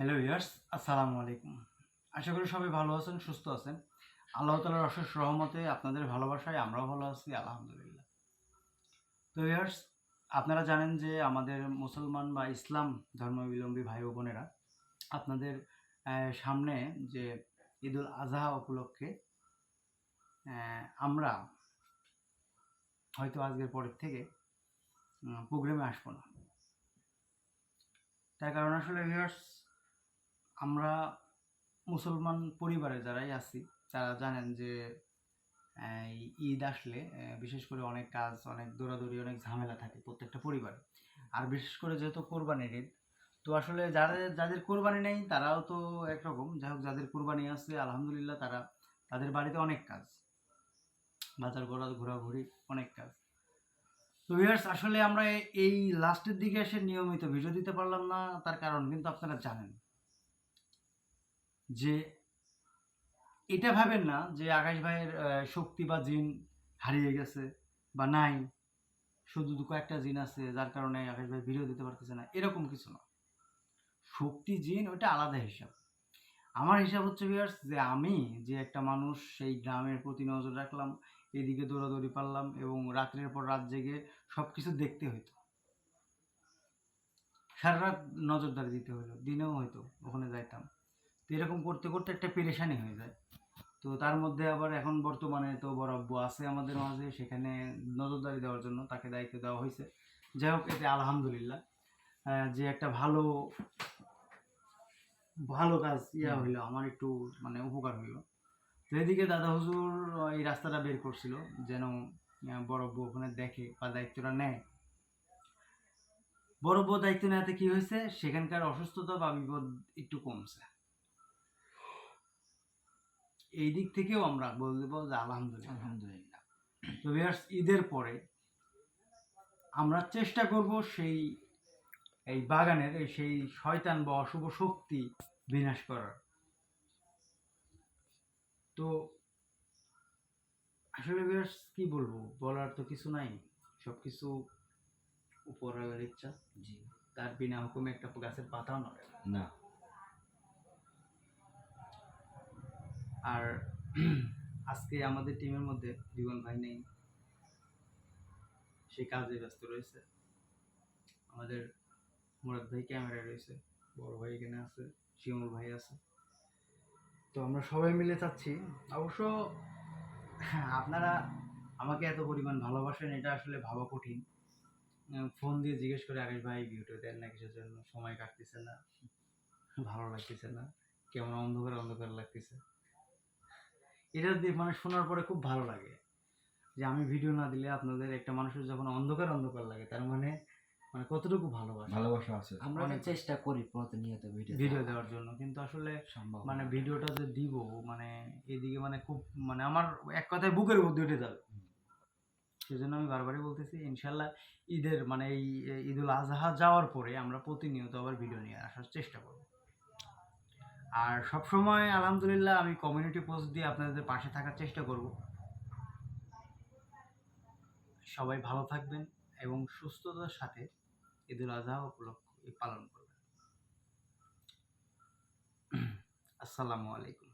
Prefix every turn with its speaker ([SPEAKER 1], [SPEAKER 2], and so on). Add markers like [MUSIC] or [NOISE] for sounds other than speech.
[SPEAKER 1] Hello years আসসালামু আলাইকুম। আশা করি সবাই ভালো আছেন, সুস্থ আছেন। আল্লাহ তালার অশেষ রহমতে আপনাদের ভালোবাসায় আমরাও ভালো আছি, আলহামদুলিল্লাহ। তো ইয়ার্স আপনারা জানেন যে আমাদের মুসলমান বা ইসলাম ধর্মাবলম্বী ভাই ও বোনেরা আপনাদের সামনে যে ঈদুল আজহা উপলক্ষে আমরা হয়তো আজকের পরের থেকে প্রোগ্রামে আসব না। তার কারণ আসলে ভিউয়ার্স আমরা মুসলমান পরিবারে যারাই আছি, তারা জানেন যে ঈদ আসলে বিশেষ করে অনেক কাজ, অনেক দৌড়াদৌড়ি, অনেক ঝামেলা থাকে প্রত্যেকটা পরিবারে। আর বিশেষ করে যেহেতু কোরবানির ঈদ, তো আসলে যাদের যাদের কোরবানি নেই, তারাও তো একরকম। যাই হোক, যাদের কোরবানি আছে, আলহামদুলিল্লাহ তারা, তাদের বাড়িতে অনেক কাজ। বাজার করা, ঘোরাঘুরি, অনেক কাজ। তো ভিউয়ার্স আসলে আমরা এই লাস্টের দিকে এসে নিয়মিত ভিডিও দিতে পারলাম না, তার কারণ কিন্তু আপনারা জানেন। যে এটা ভাবেন না যে আকাশ ভাইয়ের শক্তি বা জিন হারিয়ে গেছে বা নাই। শুধু দু কয়েকটা জিন আছে, যার কারণে আকাশ ভাই ভিডিও দিতে পারতেছে না। এরকম কিছু না। শক্তি, জিন ওটা আলাদা হিসাব। আমার হিসাব হচ্ছে ভিউয়ার্স যে আমি যে একটা মানুষ, সেই গ্রামের প্রতি নজর রাখলাম, এদিকে দৌড়াদৌড়ি পারলাম এবং রাত্রের পর রাত জেগে সব কিছু দেখতে হইতো। সারা রাত নজরদারি দিতে হইল। দিনেও হয়তো ওখানে যাইতাম। তো এরকম করতে করতে একটা পেরেশানি হয়ে যায়। তো তার মধ্যে আবার এখন বর্তমানে তো বড় আব্বু আছে আমাদের মাঝে সেখানে নজরদারি দেওয়ার জন্য তাকে দায়িত্ব দেওয়া হয়েছে। যাই হোক এতে আলহামদুলিল্লাহ যে একটা ভালো ভালো কাজ ইয়া। হইল আমার একটু মানে উপকার হইল। তো এদিকে দাদা হুজুর এই রাস্তাটা বের করছিল যেন বড় বউ ওখানে দেখে বা দায়িত্বটা নেয়। বড় বউ দায়িত্ব নেওয়াতে কি হয়েছে? সেখানকার অসুস্থতা বা বিপদ একটু কমছে। এই দিক থেকেও আমরা বলব যে আলহামদুলিল্লাহ।
[SPEAKER 2] আলহামদুলিল্লাহ।
[SPEAKER 1] তো ভিউয়ার্স ঈদের পরে আমরা চেষ্টা করব সেই এই বাগানের সেই শয়তান বা অশুভ শক্তি বিনাশ করার। তো আসলে ভিউয়ার্স কি বলব? বলার তো কিছু নাই। সব কিছু উপরের ইচ্ছা।
[SPEAKER 2] জি।
[SPEAKER 1] তার বিনা হুকুমে একটা গাছের পাতাও নড়ে না। আর [CLEARS THROAT] আজকে আমাদের টিমের মধ্যে জীবন ভাই নেই। সে কাজে ব্যস্ত রয়েছে। আমাদের মুরাদ ভাই ক্যামেরায় রয়েছে, বড় ভাই এখানে আছে, শিমুল ভাই আছে। তো আমরা সবাই মিলে চাচ্ছি। অবশ্য আপনারা আমাকে এত পরিমাণ ভালোবাসেন, এটা আসলে ভাবা কঠিন। ফোন দিয়ে জিজ্ঞেস করে আগে ভাই, ভিডিও দেন না কিসের জন্য? সময় কাটতেছে না, ভালো লাগতেছে না। কেমন অন্ধকার অন্ধকার লাগতেছে। এটা দিয়ে মানে শোনার পরে খুব ভালো লাগে। যে আমি ভিডিও না দিলে আপনাদের একটা মানুষের যখন অন্ধকার অন্ধকার লাগে তার মানে মানে কতটুকু ভালোবাসে।
[SPEAKER 2] ভালোবাসা আছে।
[SPEAKER 3] আমরা
[SPEAKER 1] অনেক-
[SPEAKER 3] চেষ্টা করি প্রতিনিয়ত ভিডিও
[SPEAKER 1] ভিডিও দেওয়ার। জন্য কিন্তু আসলে
[SPEAKER 3] সম্ভব
[SPEAKER 1] মানে ভিডিওটা যে দিব মানে এদিকে মানে খুব মানে আমার এক কথায় বুকের মধ্যে উঠে যাবে। সেজন্য আমি বারবারই বলতেছি ইনশাল্লাহ ঈদের মানে এই এই ঈদুল আজহা যাওয়ার পরে আমরা প্রতিনিয়ত আবার ভিডিও নিয়ে আসার চেষ্টা করব। আর সবসময় আলহামদুলিল্লাহ আমি কমিউনিটি পোস্ট দিয়ে আপনাদের পাশে থাকার চেষ্টা করব। সবাই ভালো থাকবেন এবং সুস্থতার সাথে ঈদুল আজহা উপলক্ষ পালন করবেন। [CLEARS THROAT] আসসালামু আলাইকুম।